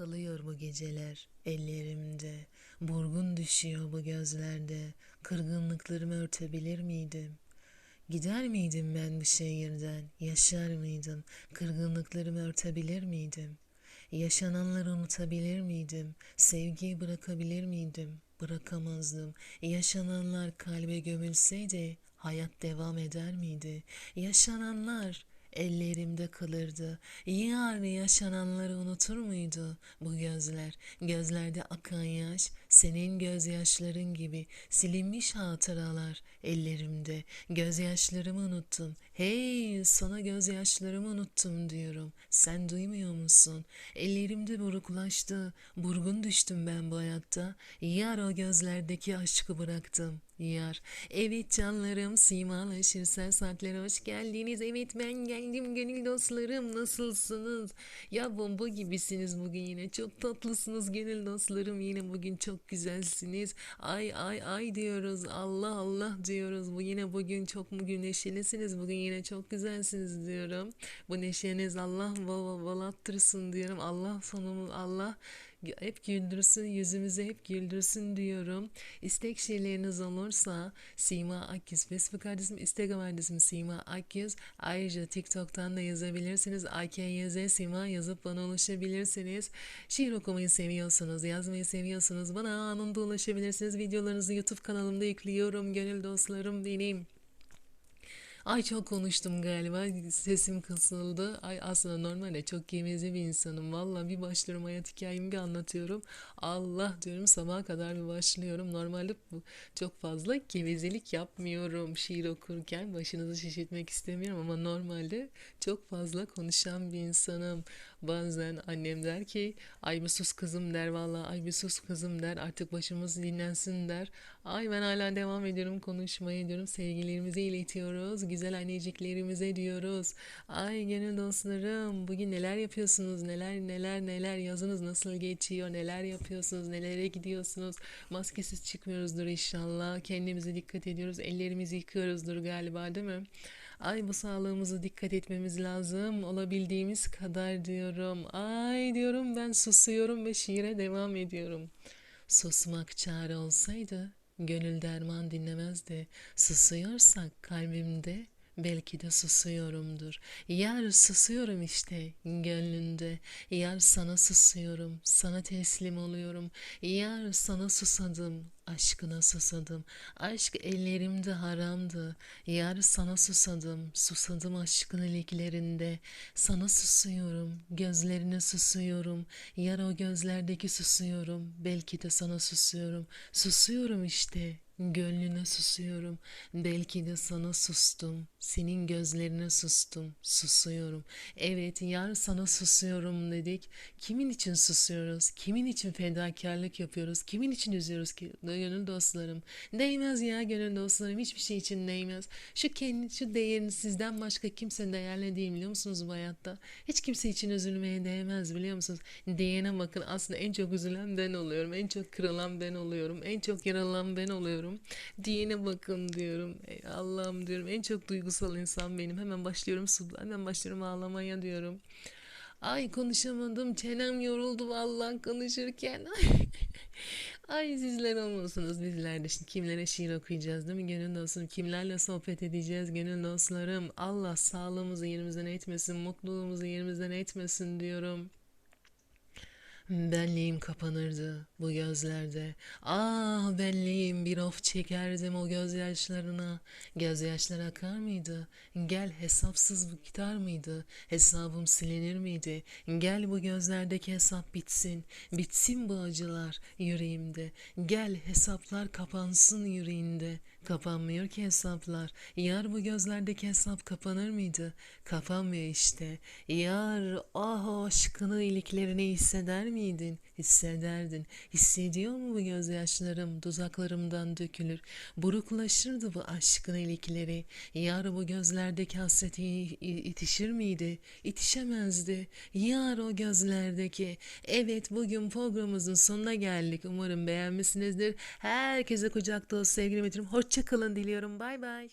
Kalıyor bu geceler ellerimde, burgun düşüyor bu gözlerde, kırgınlıklarımı örtebilir miydim? Gider miydim ben bu şehirden, yaşar mıydım, kırgınlıklarımı örtebilir miydim? Yaşananları unutabilir miydim, sevgiyi bırakabilir miydim? Bırakamazdım. Yaşananlar kalbe gömülseydi hayat devam eder miydi? Yaşananlar ellerimde kalırdı. Yar yaşananları unutur muydu bu gözler? Gözlerde akan yaş, senin gözyaşların gibi silinmiş hatıralar ellerimde. Gözyaşlarımı unuttum. Hey, sana gözyaşlarımı unuttum diyorum. Sen duymuyor musun? Ellerimde buruklaştı. Burgun düştüm ben bu hayatta. Yar o gözlerdeki aşkı bıraktım. Yar. Evet canlarım simalaşır sen saatlere hoş geldiniz. Evet ben geldim gönül dostlarım nasılsınız? Ya bomba gibisiniz bugün yine çok tatlısınız gönül dostlarım yine bugün çok güzelsiniz. Ay ay ay diyoruz Allah Allah diyoruz. Bu yine bugün çok bugün neşelisiniz bugün yine çok güzelsiniz diyorum. Bu neşeniz Allah bol bol diyorum. Allah sonumu Allah hep güldürsün, yüzümüze hep güldürsün diyorum. İstek şeyleriniz olursa Sima Akyüz, Facebook adresim, Instagram adresim Sima Akyüz. Ayrıca TikTok'tan da yazabilirsiniz. AKYZ Sima yazıp bana ulaşabilirsiniz. Şiir okumayı seviyorsunuz, yazmayı seviyorsunuz. Bana anında ulaşabilirsiniz. Videolarınızı YouTube kanalımda yüklüyorum. Gönül dostlarım benim. Ay çok konuştum galiba. Sesim kısıldı. Ay aslında normalde çok geveze bir insanım. Valla bir başlıyorum hayat hikayemi bir anlatıyorum. Allah diyorum sabaha kadar bir başlıyorum. Normalde bu çok fazla gevezelik yapmıyorum şiir okurken. Başınızı şişirtmek istemiyorum ama normalde çok fazla konuşan bir insanım. Bazen annem der ki ay bir sus kızım der valla ay bir sus kızım der artık başımız dinlensin der. Ay ben hala devam ediyorum konuşmaya diyorum sevgilerimizi iletiyoruz güzel anneciklerimize diyoruz. Ay gönül dostlarım bugün neler yapıyorsunuz neler neler neler yazınız nasıl geçiyor neler yapıyorsunuz nelere gidiyorsunuz maskesiz çıkmıyoruzdur inşallah kendimize dikkat ediyoruz ellerimizi yıkıyoruzdur galiba değil mi? Ay bu sağlığımıza dikkat etmemiz lazım. Olabildiğimiz kadar diyorum. Ay diyorum ben susuyorum ve şiire devam ediyorum. Susmak çare olsaydı gönül derman dinlemezdi. Susuyorsak kalbimde belki de susuyorumdur. Yar susuyorum işte gönlünde. Yar sana susuyorum, sana teslim oluyorum. Yar sana susadım, aşkına susadım. Aşk ellerimde haramdı. Yar sana susadım, susadım aşkın iliklerinde. Sana susuyorum, gözlerine susuyorum. Yar o gözlerdeki susuyorum. Belki de sana susuyorum. Susuyorum işte. Gönlüne susuyorum. Belki de sana sustum. Senin gözlerine sustum. Susuyorum. Evet yar sana susuyorum dedik. Kimin için susuyoruz? Kimin için fedakarlık yapıyoruz? Kimin için üzüyoruz ki? Gönül dostlarım. Değmez ya gönül dostlarım. Hiçbir şey için değmez. Şu kendi şu değerini sizden başka kimse değerli değil biliyor musunuz bu hayatta? Hiç kimse için üzülmeye değmez biliyor musunuz? Değene bakın aslında en çok üzülen ben oluyorum. En çok kırılan ben oluyorum. En çok yaralanan ben oluyorum. Diyene bakın diyorum. Ey Allah'ım diyorum. En çok duygusal insan benim. Hemen başlıyorum hemen başlıyorum ağlamaya diyorum. Ay konuşamadım. Çenem yoruldu vallahi konuşurken. Ay sizler olmasınız bizler de şimdi kimlere şiir okuyacağız değil mi gönül dostum kimlerle sohbet edeceğiz gönül dostlarım Allah sağlığımızı yerimizden etmesin mutluluğumuzu yerimizden etmesin diyorum. Benliğim kapanırdı bu gözlerde. Ah benliğim bir of çekerdim o gözyaşlarına. Gözyaşlar akar mıydı? Gel hesapsız bu gitar mıydı? Hesabım silinir miydi? Gel bu gözlerdeki hesap bitsin. Bitsin bu acılar yüreğimde. Gel hesaplar kapansın yüreğinde. Kapanmıyor ki hesaplar. Yar bu gözlerdeki hesap kapanır mıydı? Kapanmıyor işte. Yar ah aşkını iliklerini hisseder miydin? Hissederdin. Hissediyor mu bu gözyaşlarım dudaklarımdan dökülür. Buruklaşırdı bu aşkın ilikleri. Yar bu gözlerdeki hasreti itişir miydi? İtişemezdi. Yar o gözlerdeki. Evet bugün programımızın sonuna geldik. Umarım beğenmişsinizdir. Herkese kucak dolusu sevgilerimi iletiyorum. Hoşça kalın diliyorum. Bay bay.